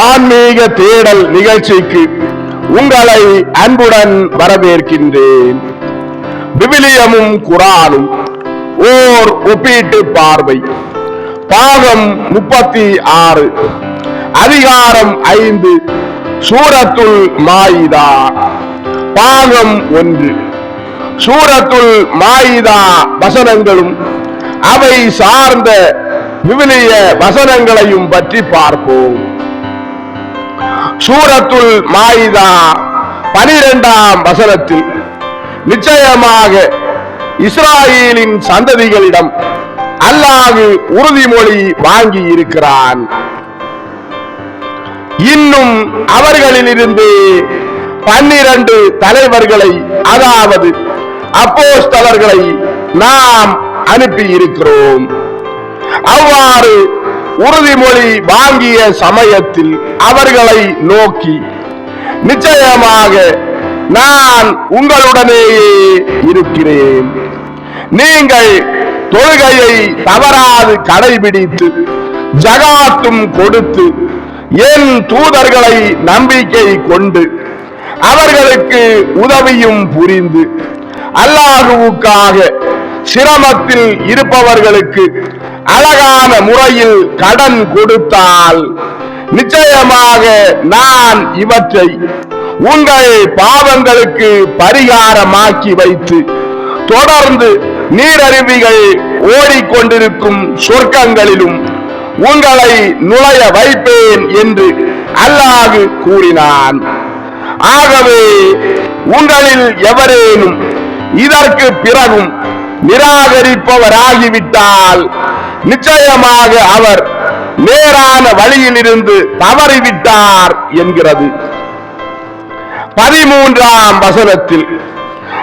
ஆன்மீக தேடல் நிகழ்ச்சிக்கு உங்களை அன்புடன் வரவேற்கின்றேன். விவிலியமும் குரானும் ஓர் ஒப்பீட்டு பார்வை. பாகம் முப்பத்தி ஆறு அதிகாரம் ஐந்து சூரத்துல் மாயிதா. பாகம் ஒன்று சூரத்துல் மாயிதா வசனங்களும் அவை சார்ந்த விவிலிய வசனங்களையும் பற்றி பார்ப்போம். சூரத்துல் மாயிதா பனிரெண்டாம் வசனத்தில் நிச்சயமாக இஸ்ராயலின் சந்ததிகளிடம் அல்லாஹு உறுதிமொழி வாங்கி இருக்கிறான் இன்னும் அவர்களிலிருந்து பன்னிரண்டு தலைவர்களை அதாவது அப்போஸ்தலர்களை நாம் அனுப்பி இருக்கிறோம் அவ்வாறு உறுதிமொழி வாங்கிய சமயத்தில் அவர்களை நோக்கி நிச்சயமாக நான் உங்களுடனேயே இருக்கிறேன். நீங்கள் தொழுகையை தவறாது கடைபிடித்து ஜகாத்தும் கொடுத்து என் தூதர்களை நம்பிக்கை கொண்டு அவர்களுக்கு உதவியும் புரிந்து அல்லாஹுவுக்காக சிரமத்தில் இருப்பவர்களுக்கு அழகான முறையில் கடன் கொடுத்தால் நிச்சயமாக நான் இவற்றை உங்கள் பாவங்களுக்கு பரிகாரமாக்கி வைத்து தொடர்ந்து நீரருவிகள் ஓடிக்கொண்டிருக்கும் சொர்க்கங்களிலும் உங்களை நுழைய வைப்பேன் என்று அல்லாஹு கூறினான். ஆகவே உங்களில் எவரேனும் இதற்கு பிறகும் நிராகரிப்பவராகிவிட்டால் நிச்சயமாக அவர் நேரான வழியிலிருந்து தவறிவிட்டார் என்கிறது. பதிமூன்றாம் வசனத்தில்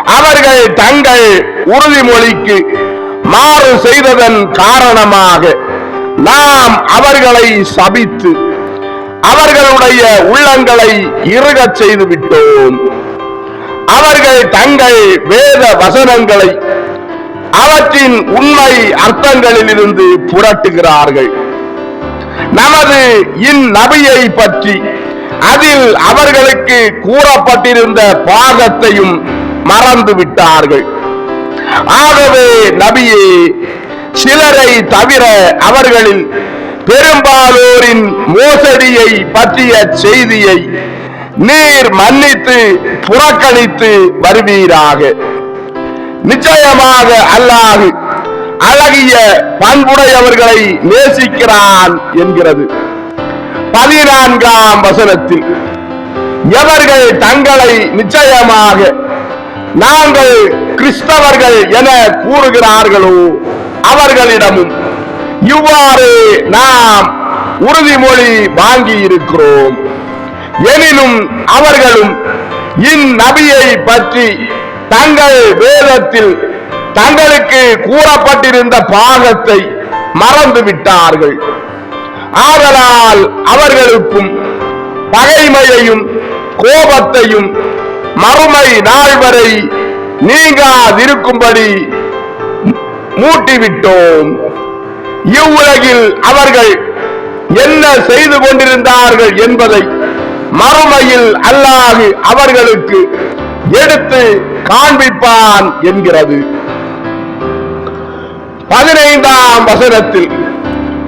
அவர்கள் தங்கள் உறுதிமொழிக்கு மாறு செய்ததன் காரணமாக நாம் அவர்களை சபித்து அவர்களுடைய உள்ளங்களை இறுகச் செய்து விட்டோம் அவர்கள் தங்கள் வேத வசனங்களை அவற்றின் உண்மை அர்த்தங்களிலிருந்து புரட்டுகிறார்கள். நமது இந்நபியை பற்றி அதில் அவர்களுக்கு கூறப்பட்டிருந்த பாகத்தையும் மறந்து விட்டார்கள். ஆகவே நபியே சிலரை தவிர அவர்களில் பெரும்பாலோரின் மோசடியை பற்றிய செய்தியை நீர் மன்னித்து புறக்கணித்து வருவீராக. நிச்சயமாக அல்லாஹ் அழகிய பண்புடையவர்களை நேசிக்கிறான் என்கிறது. பதினான்காம் வசனத்தில் எவர்கள் தங்களை நிச்சயமாக நாங்கள் கிறிஸ்தவர்கள் என கூறுகிறார்களோ அவர்களிடமும் இவ்வாறு நாம் உறுதிமொழி வாங்கி இருக்கிறோம் எனினும் அவர்களும் இந்நபியை பற்றி தங்கள் வேதத்தில் தங்களுக்கு கூறப்பட்டிருந்த பாகத்தை மறந்து விட்டார்கள் ஆதலால் அவர்களுக்கும் பகைமையையும் கோபத்தையும் மறுமை நாள் வரை நீங்காதிருக்கும்படி மூட்டிவிட்டோம். இவ்வுலகில் அவர்கள் என்ன செய்து கொண்டிருந்தார்கள் என்பதை மறுமையில் அல்லாஹு அவர்களுக்கு எடுத்து காண்பிப்பான் என்கிறது. பதினைந்தாம் வசனத்தில்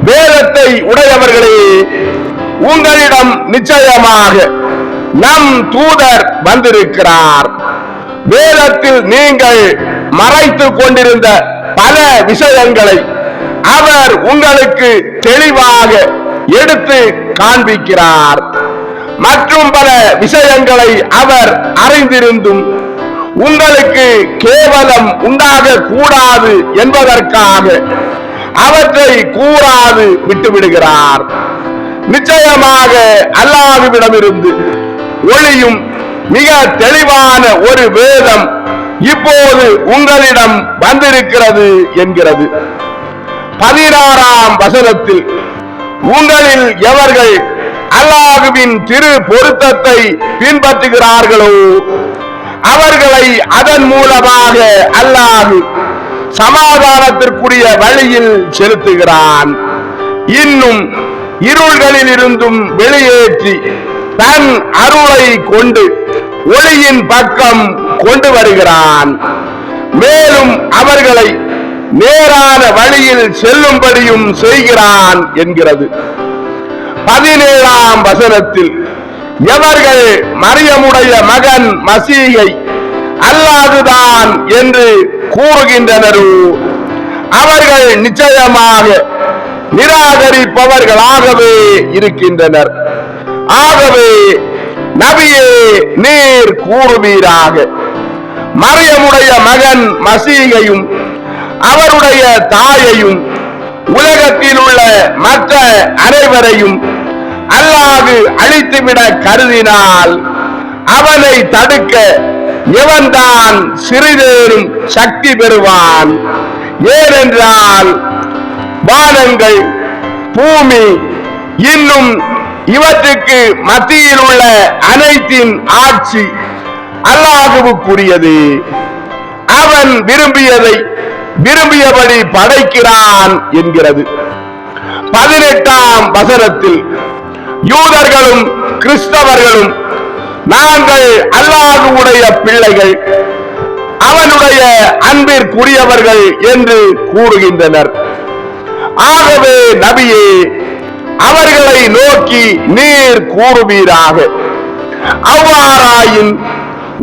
வேதத்தை உடையவர்களே உங்களிடம் நிச்சயமாக நம் தூதர் வந்திருக்கிறார். வேதத்தில் நீங்கள் மறைத்துக் கொண்டிருந்த பல விஷயங்களை அவர் உங்களுக்கு தெளிவாக எடுத்து காண்பிக்கிறார். மற்றும் பல விஷயங்களை அவர் அறிந்திருந்தும் உங்களுக்கு கேவலம் உண்டாக கூடாது என்பதற்காக அவற்றை கூறாது விட்டுவிடுகிறார். நிச்சயமாக அல்லாஹுவிடமிருந்து ஒளியும் மிக தெளிவான ஒரு வேதம் இப்போது உங்களிடம் வந்திருக்கிறது என்கிறது. பதினாறாம் வசனத்தில் உங்களில் எவர்கள் அல்லாஹுவின் திரு பொருத்தத்தை பின்பற்றுகிறார்களோ அவர்களை அதன் மூலமாக அல்லாஹு சமாதானத்திற்குரிய வழியில் செலுத்துகிறான். இன்னும் இருள்களில் இருந்தும் வெளியேற்றி தன் அருளை கொண்டு ஒளியின் பக்கம் கொண்டு வருகிறான். மேலும் அவர்களை நேரான வழியில் செல்லும்படியும் செய்கிறான் என்கிறது. பதினேழாம் வசனத்தில் எவர்கள் மரியமுடைய மகன் மசீகை அல்லாதுதான் என்று கூறுகின்றனரோ அவர்கள் நிச்சயமாக நிராகரிப்பவர்களாகவே இருக்கின்றனர். ஆகவே நபியே நீர் கூறுவீராக. மரியமுடைய மகன் மசீகையும் அவருடைய தாயையும் உலகத்தில் உள்ள மற்ற அனைவரையும் அல்லாது அழித்துவிட கருதினால் அவனை தடுக்க இவன்தான் சிறிதேனும் சக்தி பெறுவான். ஏனென்றால் வானங்கள் பூமி இன்னும் இவற்றுக்கு மத்தியில் உள்ள அனைத்தின் ஆட்சி அல்லாஹுவுக்குரியது. அவன் விரும்பியதை விரும்பியபடி படைக்கிறான் என்கிறது. பதினெட்டாம் வசனத்தில் யூதர்களும் கிறிஸ்தவர்களும் நாங்கள் அல்லாஹுடைய பிள்ளைகள் அவனுடைய அன்பிற்குரியவர்கள் என்று கூறுகின்றனர். ஆகவே நபியே அவர்களை நோக்கி நீர் கூறுவீராக. அவ்வாறாயின்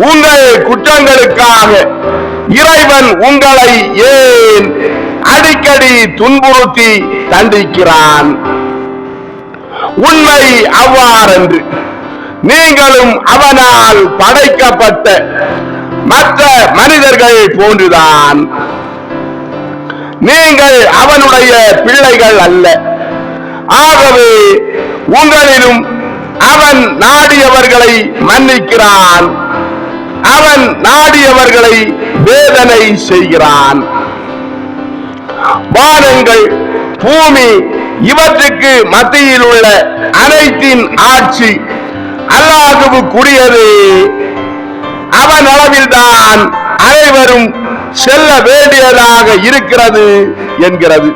உங்கள் குற்றங்களுக்காக இறைவன் உங்களை ஏன் அடிக்கடி துன்புறுத்தி தண்டிக்கிறான்? உண்மை அவ்வாறன்று நீங்களும் அவனால் படைக்கப்பட்ட மற்ற மனிதர்கள் போன்றுதான். நீங்கள் அவனுடைய பிள்ளைகள் அல்ல. ஆகவே உங்களிலும் அவன் நாடியவர்களை மன்னிக்கிறான். அவன் நாடியவர்களை வேதனை செய்கிறான். வானங்கள் பூமி இவற்றுக்கு மத்தியில் உள்ள அனைத்தின் ஆட்சி அல்லாஹுவுக்குரியது அவன் அளவில்தான் அனைவரும் செல்ல வேண்டியதாக இருக்கிறது என்கிறது.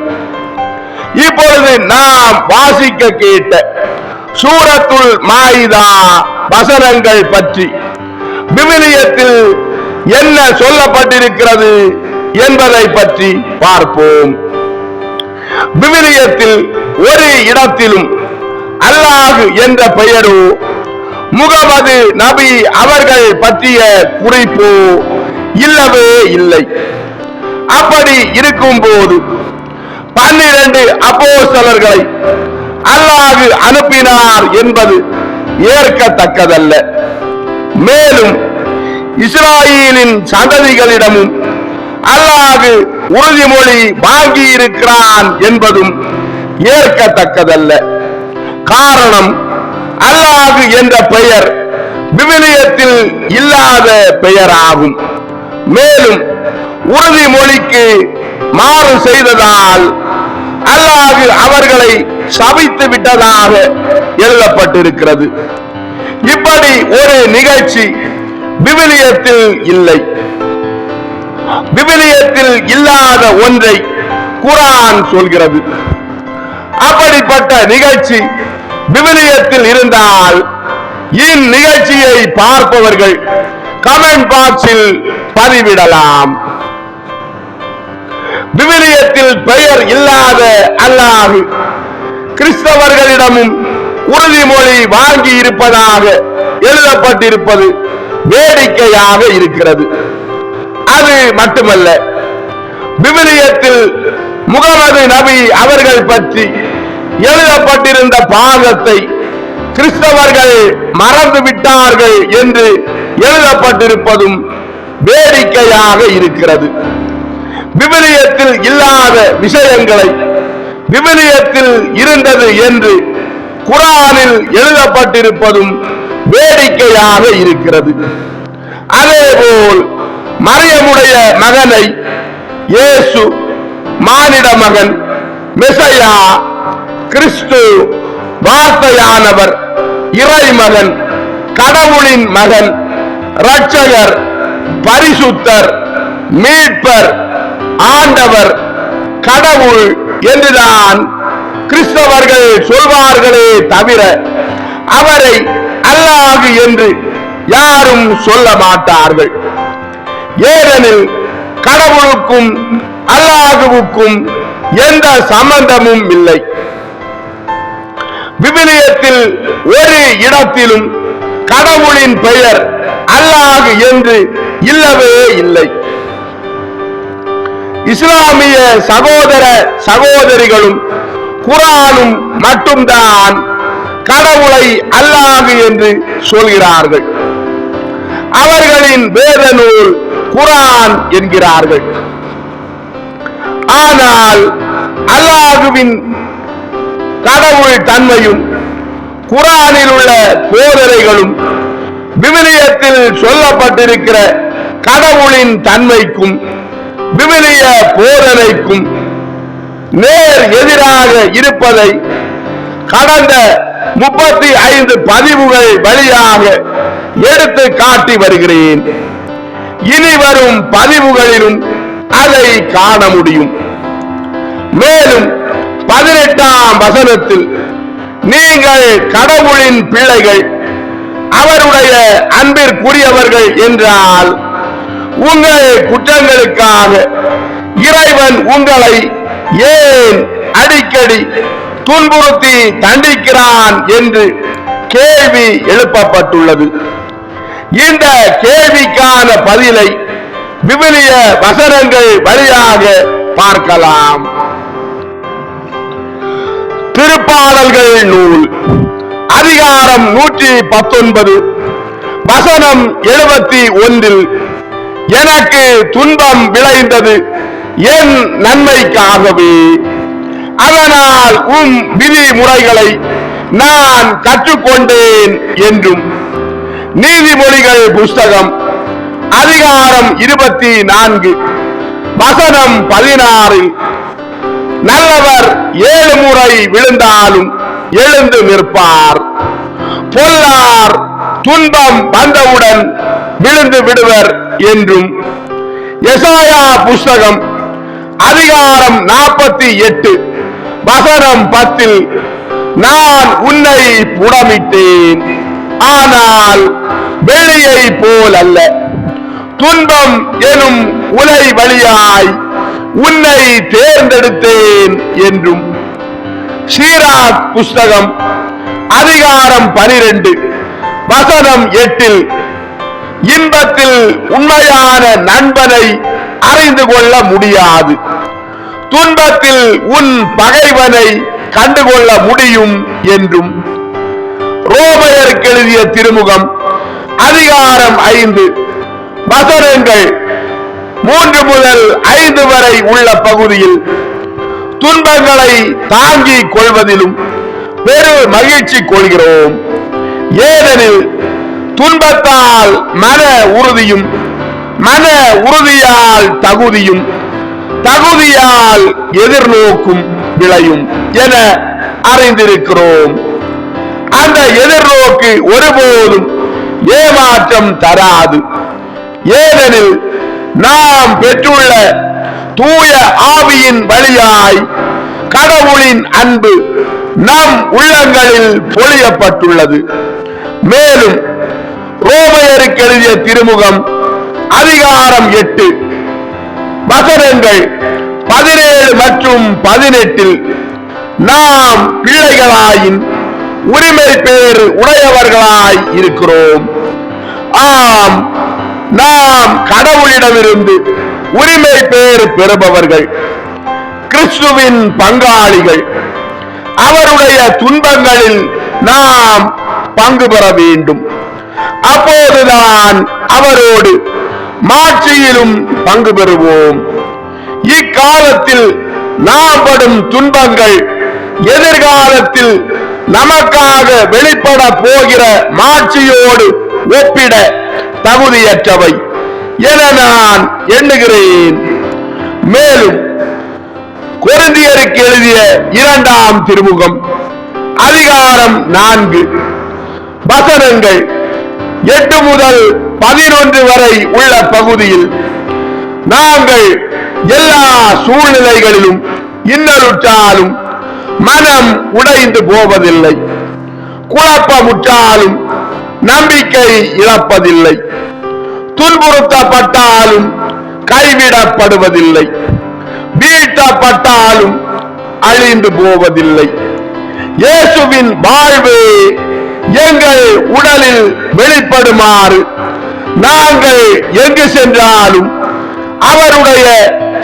இப்பொழுது நாம் வாசிக்க கேட்ட சூரத்துல் மாயிதா வசனங்கள் பற்றி விவிலியத்தில் என்ன சொல்லப்பட்டிருக்கிறது என்பதை பற்றி பார்ப்போம். விவிலியத்தில் ஒரு இடத்திலும் அல்லாஹ் என்ற பெயரோ முகமது நபி அவர்கள் பற்றிய குறிப்போ இல்லவே இல்லை. அப்படி இருக்கும்போது பன்னிரண்டு அப்போஸ்தலர்களை அல்லாஹ் அனுப்பினார் என்பது ஏற்கத்தக்கதல்ல. மேலும் இஸ்ராயலின் சந்ததிகளிடமும் அல்லாஹு உறுதிமொழி வாங்கி இருக்கிறான் என்பதும் ஏற்கத்தக்கதல்ல. காரணம் அல்லாஹு என்ற பெயர் விவிலியத்தில் இல்லாத பெயராகும். மேலும் உறுதிமொழிக்கு மாறு செய்ததால் அல்லாஹு அவர்களை சபித்து விட்டதாக எழுதப்பட்டிருக்கிறது. இப்படி ஒரு நிகழ்ச்சி விவிலியத்தில் இல்லை. விவிலியத்தில் இல்லாத ஒன்றை குரான் சொல்கிறது. அப்படிப்பட்ட நிகழ்ச்சி விவிலியத்தில் இருந்தால் இந்நிகழ்ச்சியை பார்ப்பவர்கள் கமெண்ட் பாக்ஸில் பதிவிடலாம். விவிலியத்தில் பெயர் இல்லாத அல்லாஹு கிறிஸ்தவர்களிடமும் உறுதிமொழி வாங்கி இருப்பதாக எழுதப்பட்டிருப்பது வேடிக்கையாக இருக்கிறது. அது மட்டுமல்ல. விவிலியத்தில் முகமது நபி அவர்கள் பற்றி எழுதப்பட்டிருந்த பாகத்தை கிறிஸ்தவர்கள் மறந்து விட்டார்கள் என்று எழுதப்பட்டிருப்பதும் வேடிக்கையாக இருக்கிறது. விவிலியத்தில் இல்லாத விஷயங்களை விவிலியத்தில் இருந்தது என்று குரானில் எழுதப்பட்டிருப்பதும் வேடிக்கையாக இருக்கிறது. அதேபோல் மரியமுடைய மகனை இயேசு மானிட மகன் மெசையா கிறிஸ்து வார்த்தையானவர் இறைமகன் கடவுளின் மகன் இரட்சகர் பரிசுத்தர் மீட்பர் ஆண்டவர் கடவுள் என்றுதான் கிறிஸ்தவர்கள் சொல்வார்களே தவிர அவரை அல்லாஹ் என்று யாரும் சொல்ல மாட்டார்கள். ஏனெனில் கடவுளுக்கும் அல்லாஹுவுக்கும் எந்த சம்பந்தமும் இல்லை. விவிலியத்தில் ஒரு இடத்திலும் கடவுளின் பெயர் அல்லாஹ் என்று இல்லவே இல்லை. இஸ்லாமிய சகோதர சகோதரிகளும் குரானும் மட்டும்தான் கடவுளை அல்லாஹ் என்று சொல்கிறார்கள். அவர்களின் வேத நூல் குரான் என்கிறார்கள். ஆனால் அல்லாஹுவின் கடவுள் தன்மையும் குரானில் உள்ள போதனைகளும் விவிலியத்தில் சொல்லப்பட்டிருக்கிற கடவுளின் தன்மைக்கும் விவிலிய போதனைக்கும் நேர் எதிராக இருப்பதை கடந்த முப்பத்தி ஐந்து பதிவுகள் வழியாக எடுத்து காட்டி வருகிறேன். இனி வரும் பதிவுகளிலும் அதை காண முடியும். மேலும் பதினெட்டாம் வசனத்தில் நீங்கள் கடவுளின் பிள்ளைகள் அவருடைய அன்பிற்குரியவர்கள் என்றால் உங்கள் குற்றங்களுக்காக இறைவன் உங்களை ஏன் அடிக்கடி துன்புறுத்தி தண்டிக்கிறான் என்று கேள்வி எழுப்பப்பட்டுள்ளது. இந்த கேள்விக்கான பதிலை விவிலிய வசனங்கள் வழியாக பார்க்கலாம். திருப்பாடல்கள் நூல் அதிகாரம் நூற்றி பத்தொன்பது வசனம் எழுபத்தி ஒன்றில் எனக்கு துன்பம் விளைந்தது என் நன்மைக்காகவே. அதனால் உம் விதிமுறைகளை நான் கற்றுக்கொண்டேன் என்றும் நீதிமொழிகள் புஸ்தகம் அதிகாரம் இருபத்தி நான்கு வசனம் பதினாறில் நல்லவர் ஏழு முறை விழுந்தாலும் எழுந்து நிற்பார். பொல்லார் துன்பம் வந்தவுடன் விழுந்து விடுவர் என்றும். எசாயா புஸ்தகம் அதிகாரம் நாற்பத்தி எட்டு வசனம் பத்தில் நான் உன்னை புடமிட்டேன். ஆனால் வெளியை போல் அல்ல. துன்பம் எனும் உலை வழியாய் உன்னை தேர்ந்தெடுத்தேன் என்றும். சீராக் புஸ்தகம் அதிகாரம் பனிரெண்டு வசனம் எட்டில் இன்பத்தில் உண்மையான நண்பனை அறிந்து கொள்ள முடியாது. துன்பத்தில் உன் பகைவனை கண்டுகொள்ள முடியும் என்றும். ரோமையருக்கு எழுதிய திருமுகம் அதிகாரம் ஐந்து. வசனங்கள் மூன்று முதல் ஐந்து வரை உள்ள பகுதியில் துன்பங்களை தாங்கிக் கொள்வதிலும் பெரு மகிழ்ச்சி கொள்கிறோம். ஏனெனில் துன்பத்தால் மன உறுதியும் மன உறுதியால் தகுதியும் தகுதியால் எதிர்நோக்கும் விளையும் என அறிந்திருக்கிறோம். அந்த எதிர்நோக்கு ஒருபோதும் ஏமாற்றம் தராது. ஏனெனில் நாம் பெற்றுள்ள தூய ஆவியின் வழியாய் கடவுளின் அன்பு நம் உள்ளங்களில் பொழியப்பட்டுள்ளது. மேலும் ரோமையருக்கு எழுதிய திருமுகம் அதிகாரம் எட்டு வசனங்கள் பதினேழு மற்றும் பதினெட்டில் நாம் பிள்ளைகளாயின் உரிமை பேர் உடையவர்களாய் இருக்கிறோம். ஆம் நாம் கடவுளிடமிருந்து உரிமை பேர் பெறுபவர்கள் கிறிஸ்துவின் பங்காளிகள். அவருடைய துன்பங்களில் நாம் பங்கு பெற வேண்டும். அப்போதுதான் அவரோடு மாட்சியிலும் பங்கு பெறுவோம். இக்காலத்தில் நாம் படும் துன்பங்கள் எதிர்காலத்தில் நமக்காக வெளிப்பட போகிற மாட்சியோடு ஒப்பிட தகுதியற்றவை என நான் எண்ணுகிறேன். மேலும் குருந்தியருக்கு எழுதிய இரண்டாம் திருமுகம் அதிகாரம் நான்கு. வசனங்கள் எட்டு முதல் பதினொன்று வரை உள்ள பகுதியில் நாங்கள் எல்லா சூழ்நிலைகளிலும் இன்னலுற்றாலும் மனம் உடைந்து போவதில்லை. குழப்பமுற்றாலும் நம்பிக்கை இழப்பதில்லை. துன்புறுத்தப்பட்டாலும் கைவிடப்படுவதில்லை. வீழ்த்தப்பட்டாலும் அழிந்து போவதில்லை. இயேசுவின் வாழ்வு எங்கள் உடலில் வெளிப்படுமாறு நாங்கள் எங்கு சென்றாலும் அவருடைய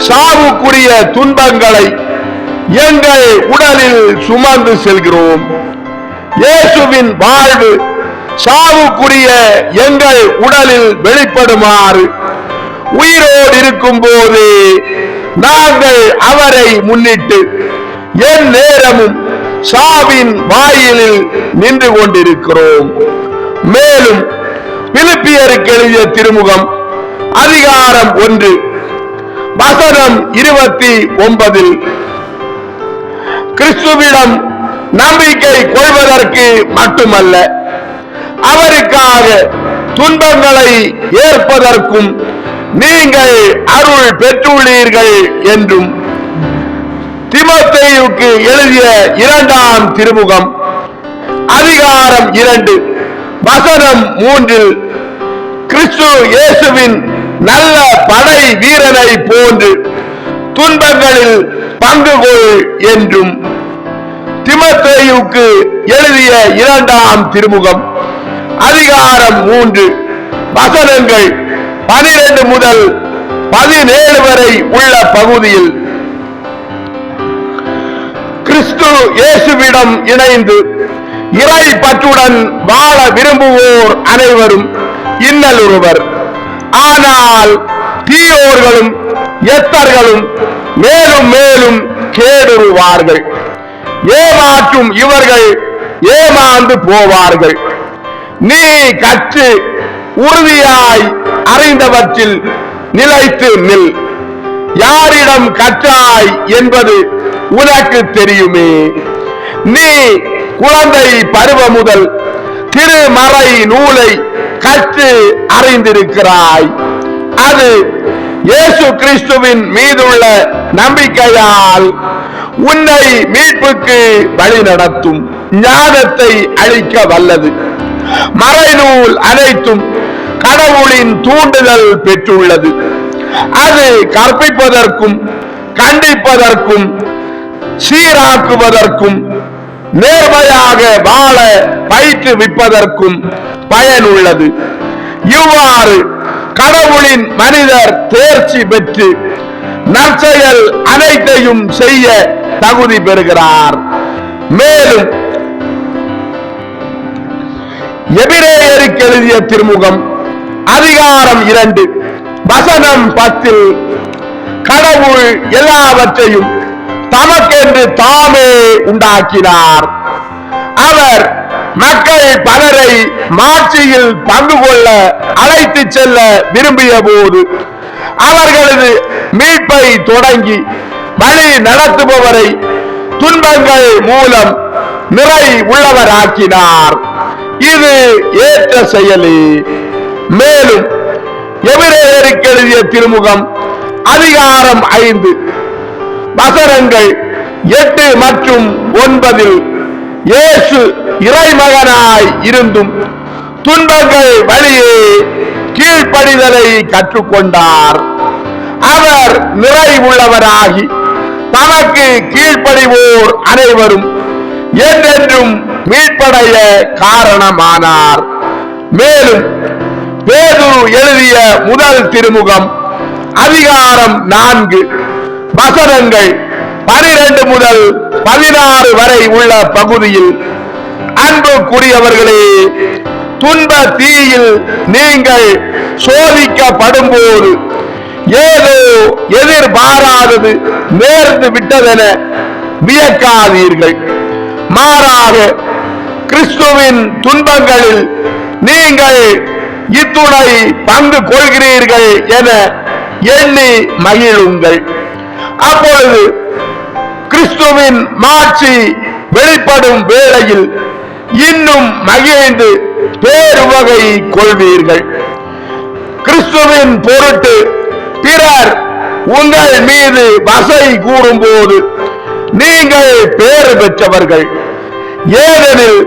சாவுக்குரிய துன்பங்களை எங்கள் உடலில் சுமந்து செல்கிறோம். இயேசுவின் வாழ்வு சாவுக்குரிய எங்கள் உடலில் வெளிப்படுமாறு உயிரோடு இருக்கும் போது நாங்கள் அவரை முன்னிட்டு என் நேரமும் சாவின் வாயிலில் நின்று கொண்டிருக்கிறோம். மேலும் பிலிப்பியருக்கு எழுதிய திருமுகம் அதிகாரம் ஒன்று வசனம் இருபத்தி ஒன்பதில் கிறிஸ்துவிடம் நம்பிக்கை கொள்வதற்கு மட்டுமல்ல அவருக்காக துன்பங்களை ஏற்பதற்கும் நீங்கள் அருள் பெற்றுள்ளீர்கள் என்றும் திமோத்தேயுக்கு எழுதிய இரண்டாம் திருமுகம் அதிகாரம் இரண்டு வசனம் மூன்றில் கிறிஸ்து இயேசுவின் நல்ல படை வீரனை போன்று துன்பங்களில் பங்கு கொள் என்றும் திமத்தேயுக்கு எழுதிய இரண்டாம் திருமுகம். அதிகாரம் மூன்று. வசனங்கள் பனிரெண்டு முதல் பதினேழு வரை உள்ள பகுதியில். கிறிஸ்து இயேசுவிடம் இணைந்து இறை பற்றுடன் வாழ விரும்புவோர் அனைவரும் இன்னலுறுவர் ஆனால் தீயோர்களும் எத்தர்களும் மேலும் மேலும் கேடுருவார்கள். ஏமாற்றும் இவர்கள் ஏமாந்து போவார்கள். நீ கற்று உறுதியாய் அறிந்தவற்றில் நிலைத்து நில். யாரிடம் கற்றாய் என்பது உனக்கு தெரியுமே. நீ குழந்தை பருவம் முதல் திருமறை நூலை கற்று அறிந்திருக்கிறாய். அது இயேசு கிறிஸ்துவின் மீதுள்ள நம்பிக்கையால் உன்னை மீட்புக்கு வழி நடத்தும் ஞானத்தை அளிக்க வல்லது. மறைநூல் அனைத்தும் கடவுளின் தூண்டுதல் பெற்றுள்ளது. அது கற்பிப்பதற்கும் கண்டிப்பதற்கும் சீராக்குவதற்கும் நேர்மையாக வாழ பயிற்றுவிப்பதற்கும் பயனுள்ளது. இவ்வாறு கடவுளின் மனிதர் தேர்ச்சி பெற்று நற்செயல் அனைத்தையும் செய்ய தகுதி பெறுகிறார். மேலும் எபிரேயருக்கு எழுதிய திருமுகம் அதிகாரம் இரண்டு வசனம் பத்தில் கடவுள் எல்லாவற்றையும் தமக்கென்று தாமே உண்டாக்கினார். அவர் மக்கள் பலரை மாட்சியில் பங்கு கொள்ள அழைத்து செல்ல விரும்பிய போது அவர்களது மீட்பை தொடங்கி வழி நடத்துபவரை துன்பங்கள் மூலம் நிறை உள்ளவராக்கினார். இது ஏற்ற செயலே. மேலும் எபிரேயருக்கு எழுதிய திருமுகம் அதிகாரம் ஐந்து. வசனங்கள் எட்டு மற்றும் ஒன்பதில் இயேசு இறைமகனாய் இருந்தும் துன்பங்கள் வழியே கீழ்ப்படிதலை கற்றுக்கொண்டார். அவர் நிறைவுள்ளவராகி தமக்கு கீழ்ப்படிவோர் அனைவரும் என்றென்றும் மீட்படைய காரணமானார். மேலும் பேதுரு எழுதிய முதல் திருமுகம் அதிகாரம் நான்கு வசனங்கள் பனிரெண்டு முதல் பதினாறு வரை உள்ள பகுதியில் அன்புக்குரியவர்களே துன்ப தீயில் நீங்கள் சோதிக்கப்படும் போது ஏதோ எதிர்பாராதது நேர்ந்து விட்டதென வியக்காதீர்கள். மாறாக கிறிஸ்துவின் துன்பங்களில் நீங்கள் இத்துணை பங்கு கொள்கிறீர்கள் என எண்ணி மகிழுங்கள். அப்பொழுது கிறிஸ்துவின் மாட்சி வெளிப்படும் வேளையில் இன்னும் மகிழ்ந்து பேருவகை கொள்வீர்கள். கிறிஸ்துவின் பொருட்டு பிறர் உங்கள் மீது வசை கூறும்போது நீங்கள் பேறு பெற்றவர்கள். ஏனெனில்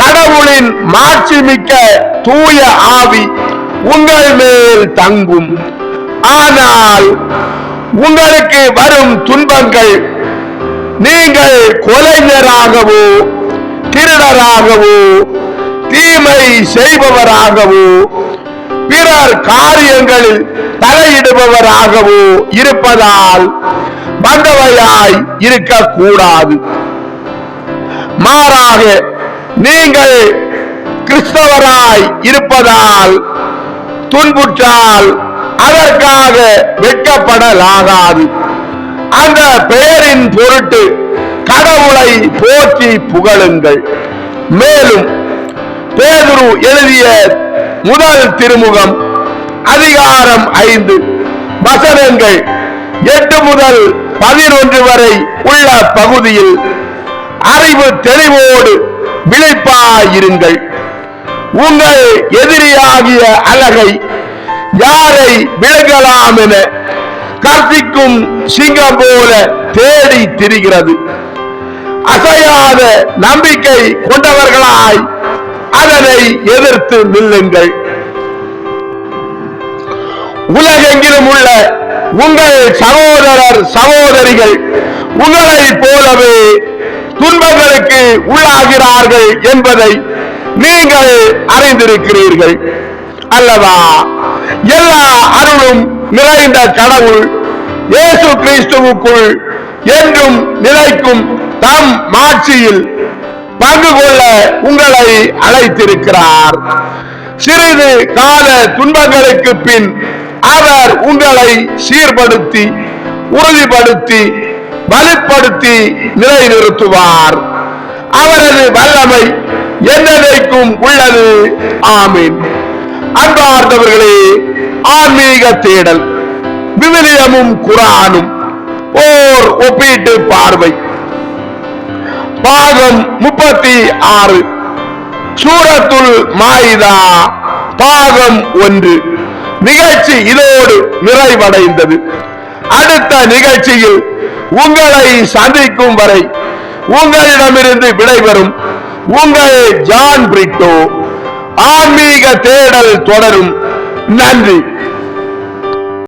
கடவுளின் மாட்சி மிக்க தூய ஆவி உங்கள் மேல் தங்கும். ஆனால் உங்களுக்கு வரும் துன்பங்கள் நீங்கள் கொலைஞராகவோ திருடராகவோ தீமை செய்பவராகவோ பிறர் காரியங்களில் தலையிடுபவராகவோ இருப்பதால் வந்தவையாய் இருக்கக்கூடாது. மாறாக நீங்கள் கிறிஸ்தவராய் இருப்பதால் துன்புற்றால் அதற்காக வெட்கப்படலாகாது. அந்த பெயரின் பொருட்டு கடவுளை போற்றி புகழுங்கள். மேலும் பேதுரு எழுதிய முதல் திருமுகம் அதிகாரம் ஐந்து. வசனங்கள் எட்டு முதல் பதினொன்று வரை உள்ள பகுதியில் அறிவு தெளிவோடு விழிப்பாயிருங்கள். உங்கள் எதிரியாகிய அழகை யாரை விழுங்கலாம் என கர்த்திக்கும் சிங்கம் போல தேடி திரிகிறது. அசையாத நம்பிக்கை கொண்டவர்களாய் அதனை எதிர்த்து நில்லுங்கள். உலகெங்கிலும் உள்ள உங்கள் சகோதரர் சகோதரிகள் உங்களைப் போலவே துன்பங்களுக்கு உள்ளாகிறார்கள் என்பதை நீங்கள் அறிந்திருக்கிறீர்கள். அல்லவா? எல்லா அருளும் நிறைந்த கடவுள் இயேசு கிறிஸ்துவுக்குள் என்றும் நிலைக்கும் தம் மாட்சியில் பங்கு கொள்ள உங்களை அழைத்திருக்கிறார். சிறிது கால துன்பங்களுக்கு பின் அவர் உங்களை சீர்படுத்தி உறுதிப்படுத்தி வலுப்படுத்தி நிலைநிறுத்துவார். அவரது வல்லமை என்னைக்கும் உள்ளது. ஆமீன். அன்பார்ந்தவர்களே ஆன்மீக தேடல் விவிலியமும் குரானும் ஓர் ஒப்பீட்டு பார்வை. பாகம் முப்பத்தி ஆறு சூரத்துல் மாயிதா பாகம் ஒன்று. நிகழ்ச்சி இதோடு நிறைவடைந்தது. அடுத்த நிகழ்ச்சியில் உங்களை சந்திக்கும் வரை உங்களிடமிருந்து விடைபெறும் உங்கள் ஜான் பிரிட்டோ. ஆன்மீக தேடல் தொடரும் Nandi.